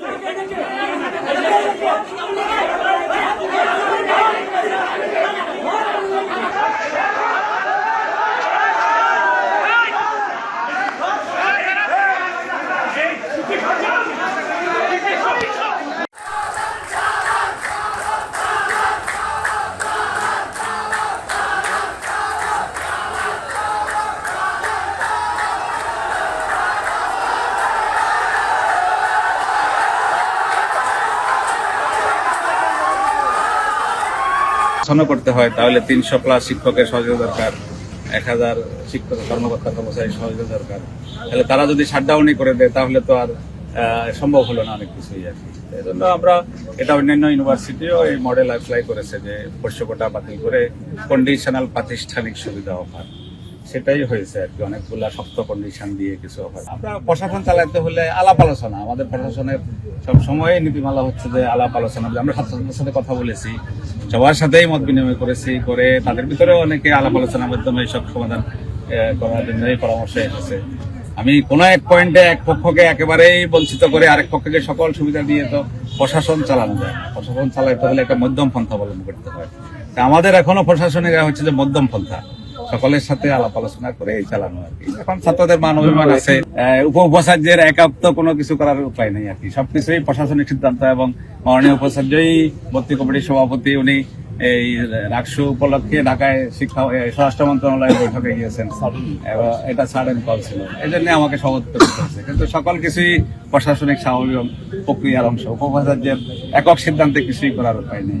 Thank you. পড়াশোনা করতে হয়, তাহলে তিনশো প্লাস শিক্ষকের সহযোগিতা দরকার, এক হাজার শিক্ষক, কর্মকর্তা কর্মচারী সহযোগিতা দরকার। তাহলে তারা যদি শাটডাউনই করে দেয়, তাহলে তো আর সম্ভব হলো না অনেক কিছুই আর কি। এজন্য আমরা এটা অন্যান্য ইউনিভার্সিটিও এই মডেল অ্যাপ্লাই করেছে যে পোষ্যকোটা বাতিল করে কন্ডিশনাল প্রাতিষ্ঠানিক সুবিধা অফার সেটাই হয়েছে আর কি, অনেকগুলা শক্ত কন্ডিশন দিয়ে কিছু আমরা প্রশাসন চালাতে হলে আলাপ আলোচনা, আমাদের প্রশাসনের সব সময় নীতিমালা হচ্ছে যে আলাপ আলোচনা, আমরা ছাত্রদের সাথে কথা বলেছি, সবার সাথেই মত বিনিময় করেছি, করে তাদের ভিতরেও অনেকে আলাপ আলোচনার মাধ্যমে সব সমাধান করার জন্যই পরামর্শ এসেছে। আমি কোন এক পয়েন্টে এক পক্ষকে একেবারেই বঞ্চিত করে আরেক পক্ষকে সকল সুবিধা দিয়ে তো প্রশাসন চালানো যায়। প্রশাসন চালাতে হলে একটা মধ্যম পন্থা অবলম্বন করতে হয়। আমাদের এখনও প্রশাসনিক হচ্ছে যে মধ্যম পন্থা। সকলের সাথে আলাপ আলোচনা করে এই চালানো আর কি। এখন ছাত্রদের মান অভিমান আছে। উপাচার্যের একাত্ম কোনো কিছু করার উপায় নেই আর কি। সবকিছুই প্রশাসনিক সিদ্ধান্ত এবং মাননীয় উপাচার্যই ভর্তি কমিটির সভাপতি উনি এই রাকসু উপলক্ষে ঢাকায় শিক্ষা স্বরাষ্ট্র মন্ত্রণালয়ের বৈঠকে গিয়েছেন। এবং এটা সাডেন কল ছিল। এই জন্য আমাকে সভাপতি করতে কিন্তু সকল কিছুই প্রশাসনিক স্বাভাবিক প্রক্রিয়ার অংশ। উপাচার্যের একক সিদ্ধান্তে কিছুই করার উপায় নেই